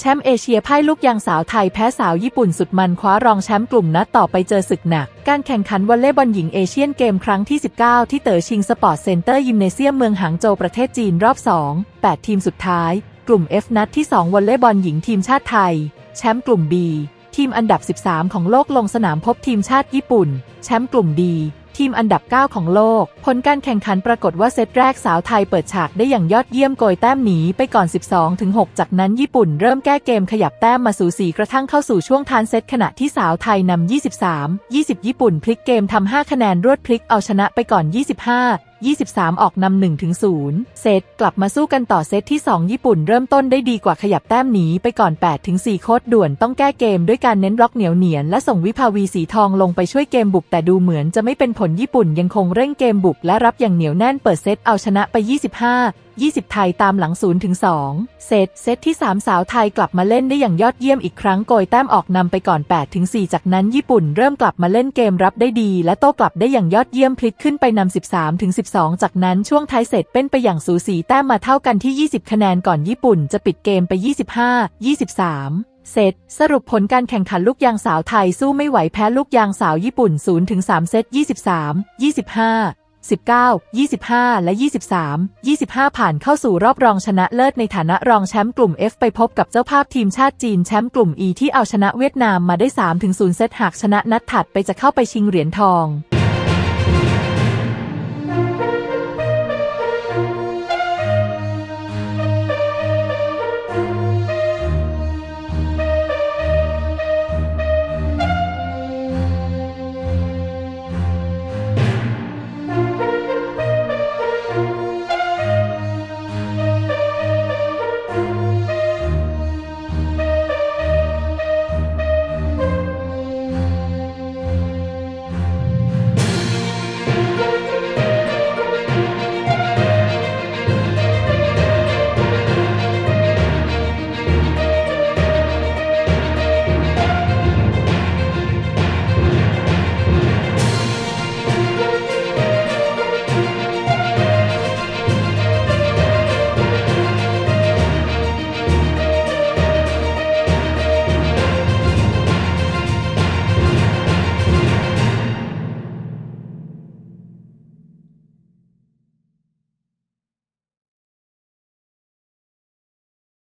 แชมป์เอเชียพ่ายลูกยางสาวไทยแพ้สาวญี่ปุ่นสุดมันคว้ารองแชมป์กลุ่มนัดต่อไปเจอศึกหนัก การแข่งขันวอลเลย์บอลหญิงเอเชียนเกมครั้งที่ 19 ที่เต๋อชิงสปอร์ตเซ็นเตอร์ยิมเนเซียมเมืองหางโจวประเทศจีนรอบ 2 8 ทีมสุดท้าย กลุ่ม F นัดที่ 2 วอลเลย์บอลหญิงทีมชาติไทย แชมป์กลุ่ม B ทีมอันดับ 13 ของโลกลงสนามพบทีมชาติญี่ปุ่น แชมป์กลุ่ม D ทีมอันดับ 9 ของโลก ผลการแข่งขันปรากฏว่าเซตแรกสาวไทยเปิดฉากได้อย่างยอดเยี่ยมโกยแต้มหนีไปก่อน 12-6 จากนั้นญี่ปุ่นเริ่มแก้เกมขยับแต้มมาสู่สีกระทั่งเข้าสู่ช่วงทานเซตขณะที่สาวไทยนำ23 20 ญี่ปุ่นพลิกเกมทำ5คะแนนรวดพลิกเอาชนะไปก่อน 25 23 ออกนำ1ถึง0เซตกลับมาสู้กันต่อเซตที่ 2 ญี่ปุ่นเริ่มต้นได้ดีกว่าขยับแต้มหนีไปก่อน8ถึง4โคตรด่วนต้องแก้เกมด้วยการเน้นบล็อกเหนียวเหนียนและส่งวิภาวีสีทองลงไปช่วยเกมบุกแต่ดูเหมือนจะไม่เป็นผลญี่ปุ่นยังคงเร่งเกมบุกและรับอย่างเหนียวแน่นเปิดเซตเอาชนะไป 25 20 ไทยตามหลัง0ถึง2เซตเซตที่ 3 สาวไทยกลับมาเล่นได้อย่างยอดเยี่ยมอีกครั้งโกยแต้มออกนำไปก่อน8ถึง4จากนั้นญี่ปุ่นเริ่มกลับมาเล่นเกมรับได้ดี และโต้กลับได้อย่างยอดเยี่ยมพลิกขึ้นไปนำ13ถึง12 จากนั้นช่วงท้ายเซตเป็นไปอย่างสูสีแต้มมาเท่ากันที่ 20 คะแนนก่อนญี่ปุ่นจะปิดเกมไป 25 23เซตสรุปผลการแข่งขันลูกยางสาวไทยสู้ไม่ไหวแพ้ลูกยางสาวญี่ปุ่น 0-3 เซต 23 25 19 25 และ 23 25 ผ่านเข้าสู่รอบรองชนะเลิศในฐานะรองแชมป์กลุ่ม F ไปพบกับเจ้าภาพทีมชาติจีนแชมป์กลุ่ม E ที่เอาชนะเวียดนามมาได้ 3-0 เซตหากชนะนัดถัดไปจะเข้าไปชิงเหรียญทอง